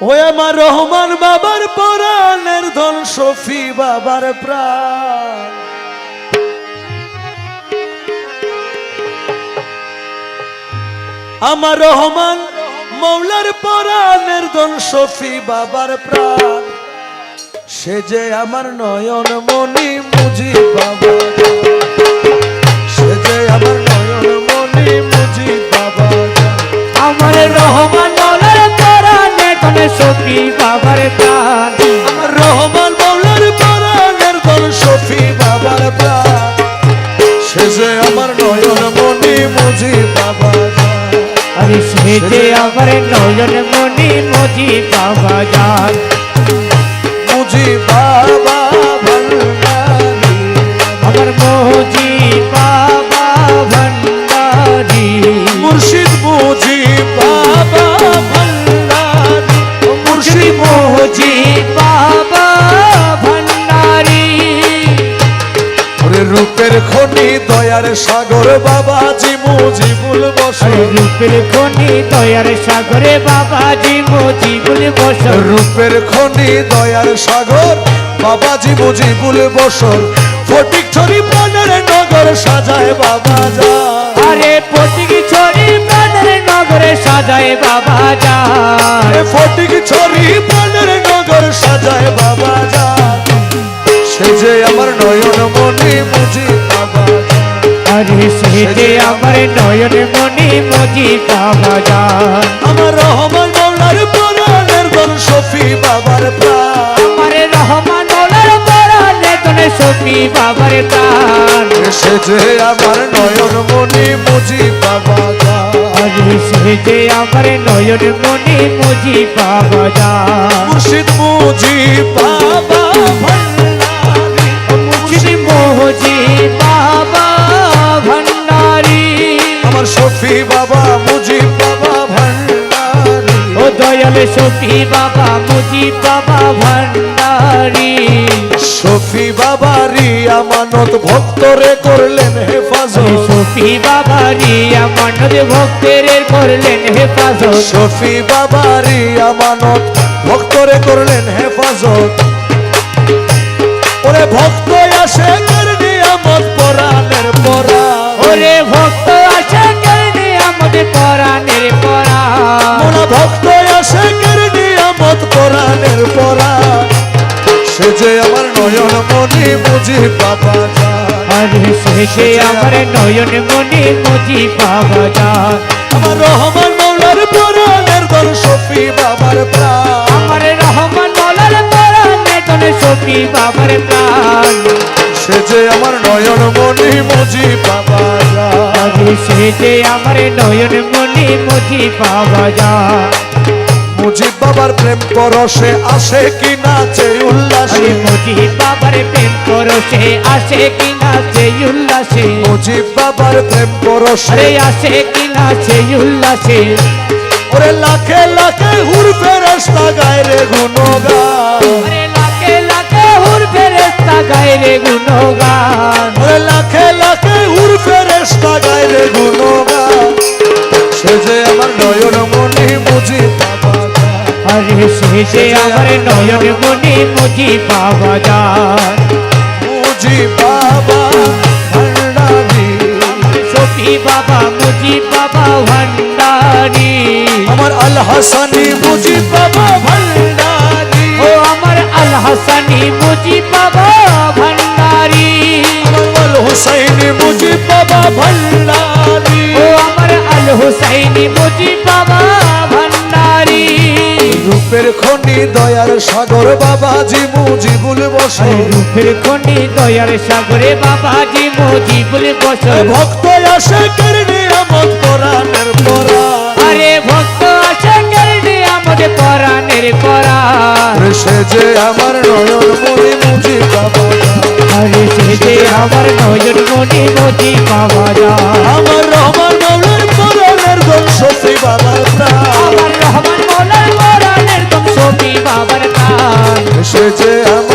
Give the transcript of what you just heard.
ওই আমার রহমান বাবার পরাণের ধন শফি বাবার প্রাণ। আমার রহমান মৌলার পরাণের ধন শফি বাবার প্রাণ। সে যে আমার নয়ন মনি মুজি বাবা। সে যে আমার নয়ন মনি মুজি বাবা। আমার রহমান বাবার প্রাণ। আমার রহমান মৌলার পরাণের দল শফি বাবার প্রাণ। সে যে আমার নয়ন মনি মুজি বাবা আরে সেজে আমার নয়ন মনি মুজি বাবা যান রূপের খনি দয়ার সাগর বাবা জি মুজিবুল বসর। আরে রূপের খনি দয়ার সাগরে বাবাজি মজি বলে বসর। রূপের খনি দয়ার সাগর বাবাজি মুজিবুল বসর। ফটিক ছড়ি পানের নগর সাজায় বাবা যা আরে প্রতীক ছড়ি প্রাণের নগরে সাজায় বাবা আরে ফটিক ছড়ি পানের নগর সাজায় বাবা যা সে আমার নয়ন মনি মুজি বাবা। আরে সেজে আমার নয়ন মনি মজি বাবা যান আমার রহমান মৌলার পুরাণের দল শফি বাবার প্রাণ। আমার রহমান ওলার পরাণে তনে সখী বাবার প্রাণ। যে আমার নয়ন মনি মুজি বাবা সেজে আমার নয়ন মনি মজি বাবা যান মুর্শিদ মুজি বাবা দয়াল সখী বাবা মুজি বাবা ভণ্ডারি শফি বাবারি আমানত ভক্তরে করলেন হেফাজত। সফি বাবা রিয়া মন্ডল ভক্তের করলেন হেফাজত। শফি বাবারি আমানত ভক্তরে করলেন হেফাজত। ওরে ভক্ত যে আমার নয়ন মনি মুজি বাবা আরে শেষে আমার নয়ন মনে মজি বাবা যান আমার রহমান মৌলার পরাণের দল শফি বাবার প্রাণ। আমার রহমান মলার পরাণে তনে সফি বাবার প্রাণ। সে যে আমার নয়ন মনি মুজি বাবা আরে শেষে আমার নয়ন মনে মজি বাবা মুজিব বাবার প্রেম পরশে আসে কি নাচে উল্লাসে? মজি বাবার প্রেম করছে আসে কিনা সেই উল্লাসে? মুজিব বাবার প্রেম পরশে আসে কিনা সেই উল্লাসে? ওরে লাখে লাখে হুর ফেরেস্তা গায় রে গুণগান। আরে লাখে লাখে হুর ফেরেস্তা গায় রে গুণগান। ওরে লাখে লাখে হুর ফেরেস্তা গায় রে গুণগান। সে যে আমার শেষে আমার নয়ন মনে মুজি বাবা যান মুজিব বাবা ভান্ডারি। সফি বাবা মুজি বাবা ভান্ডারি। আমার আল হাসানি মুজিব বাবা ভান্ডারি। ও আমার আল হাসানি মুজি বাবা ভান্ডারি। আমার আল হুসাইনি মুজিব বাবা ভান্ডারি। রূপের খনি দয়ার সাগর বাবাজি মুজিবুল বসে। আরে রূপের খনি দয়ার সাগরে বাবাজি মুজি বলে বসর ভক্ত আসে কেরনি আমদ পরাণের পরা। আরে ভক্ত আসে কেরনে আমাদের পরাণের পরাণ সে যে আমার নয়ন মনি মুজিব বাবা আরে সে যে আমার নয়ন মনে মজি পাওয়া আমার রহমান মোলার পরাণের দম সবি বাবার প্রাণ সে যে আমার